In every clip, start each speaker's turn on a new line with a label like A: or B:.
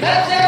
A: that's it.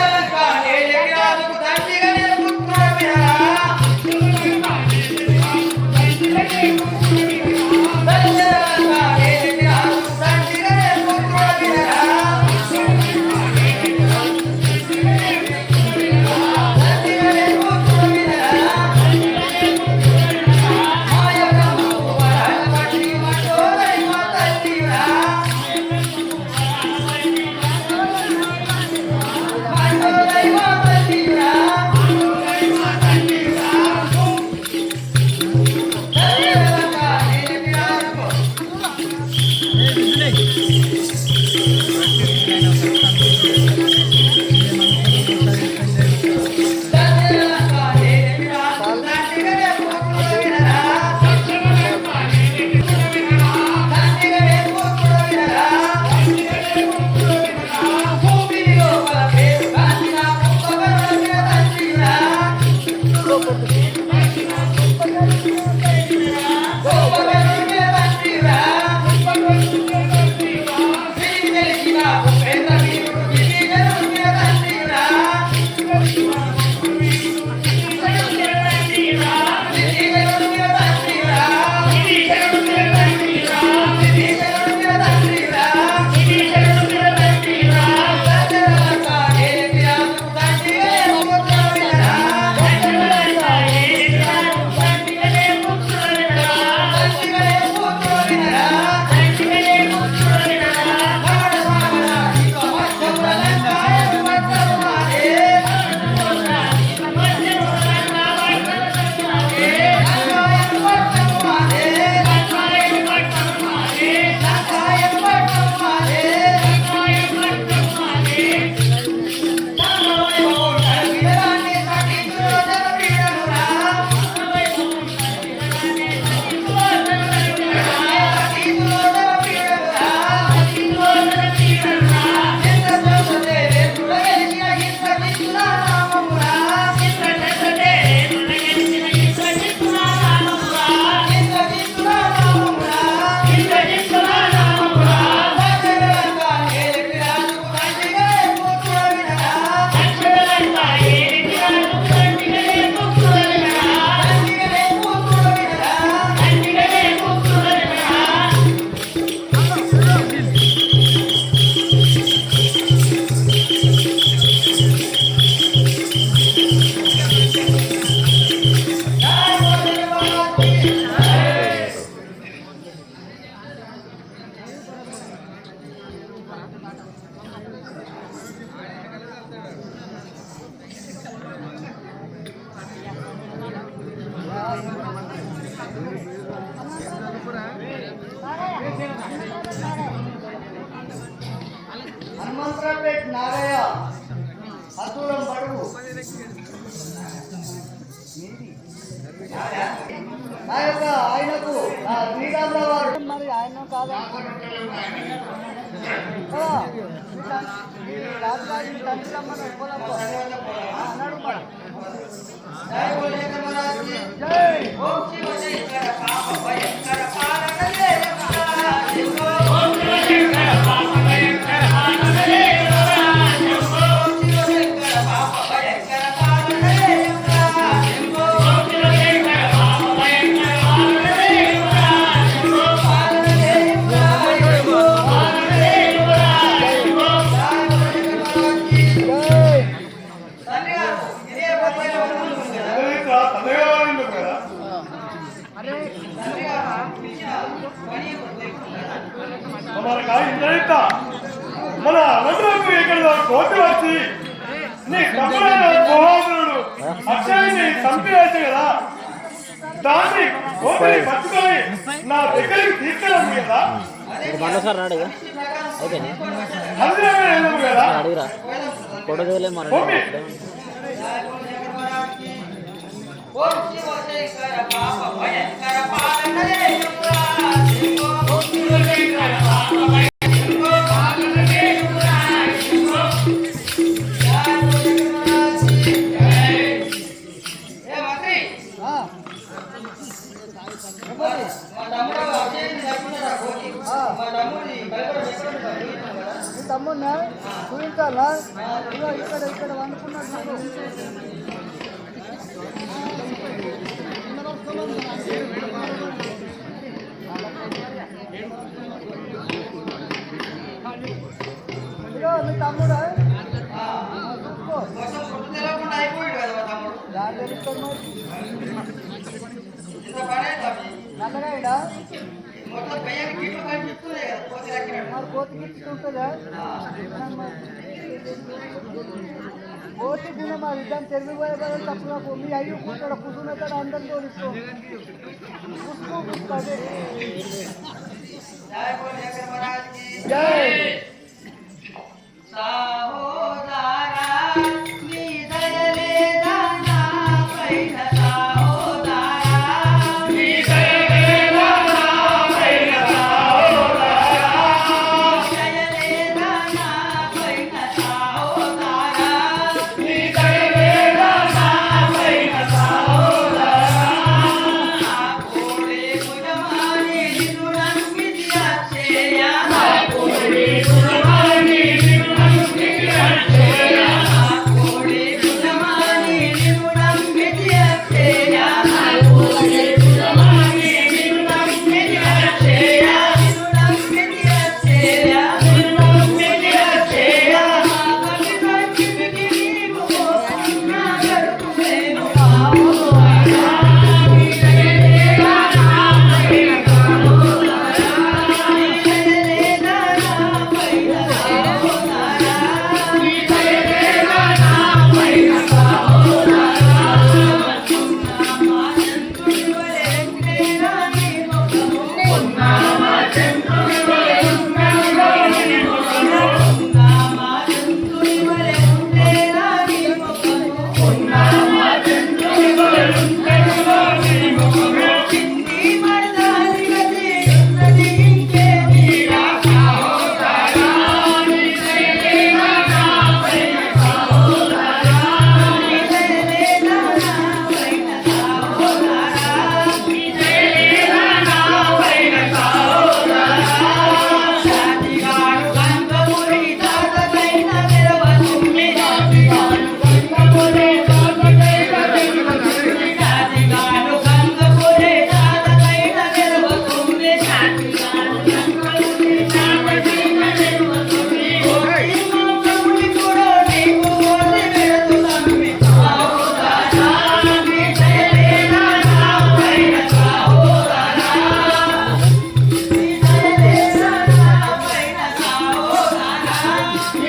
A: ఆయన కాదా. అన్నాడు జై ఓం శివ పాప భయంకర పాలన
B: మన ఇంత మన అనంతరం ఇక్కడ కోటి వచ్చి నీ తమ్ముడైన మహోదరుడు అక్షయాన్ని చంపివేసి కదా. దాన్ని కోటిని పట్టుకొని నా దగ్గరికి తీసుకెళ్ళాము కదా.
C: బండ సార్ రాడు ఇక. అయిపోయింది?
B: అందులోనే వెళ్ళాము కదా?
C: అడిగిరా. ఫోటో దిగలే మరి.
B: భూమి
A: ఓం శివ శంకర పాప భయంకర పాలన తమ్ముడినా చూపించాలా ఇదిగో ఇక్కడ ఇక్కడ వండుకున్నాడు. ఇదిగో మీ తమ్ముడా. ఆ, చూసుకో దాని తెలుస్తుంది మరి నల్లగా ఇడా మరి కోతి గిట్టుకుంటుందా కోతి తిన మరి దాన్ని తెలివిపోయే బదులు తప్పుగా మీ అయ్యి కూర్చోడు కూర్చున్నాడు అందరితో తోడిస్తూ పుష్పు పుష్పు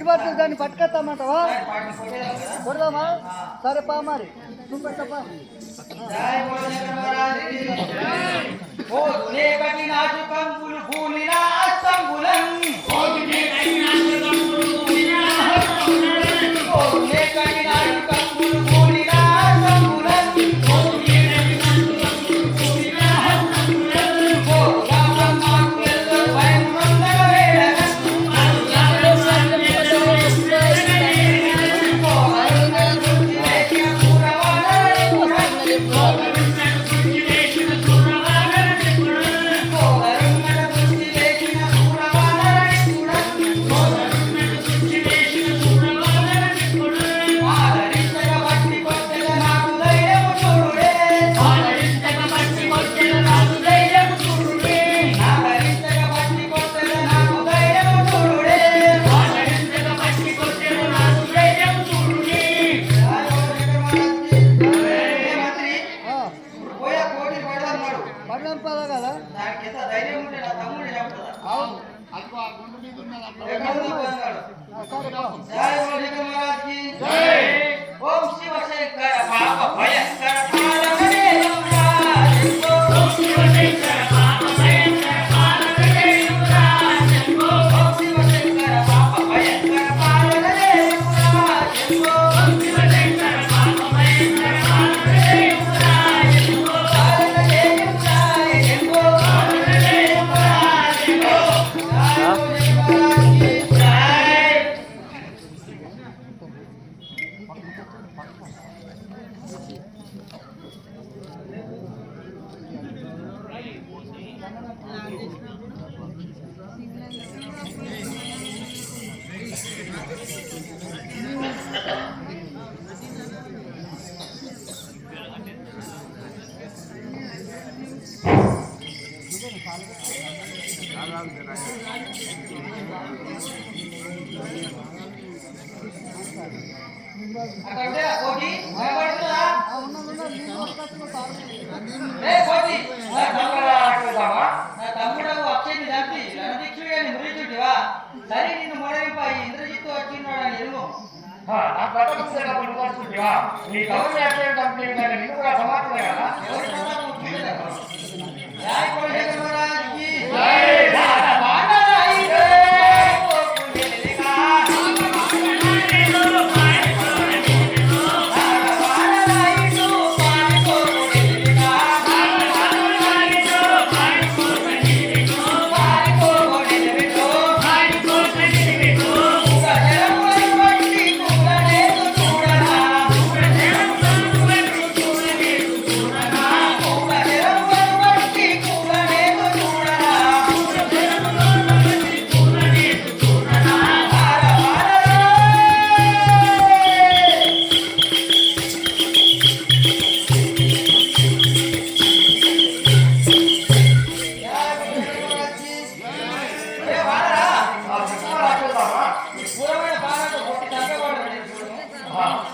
A: ఇడిపడుతుంది దాన్ని పట్టుకొస్తామంటావా కొడదామా? సరే పా మరి. నువ్వు పెట్టపా महाराज की जय
D: ओम शिव शंकर भय అక్కడ ఉంటే
A: ఆ కోటి
E: నీ కవర్ చేస్తాను కంప్లీట్ సమాచారం కదా. wow.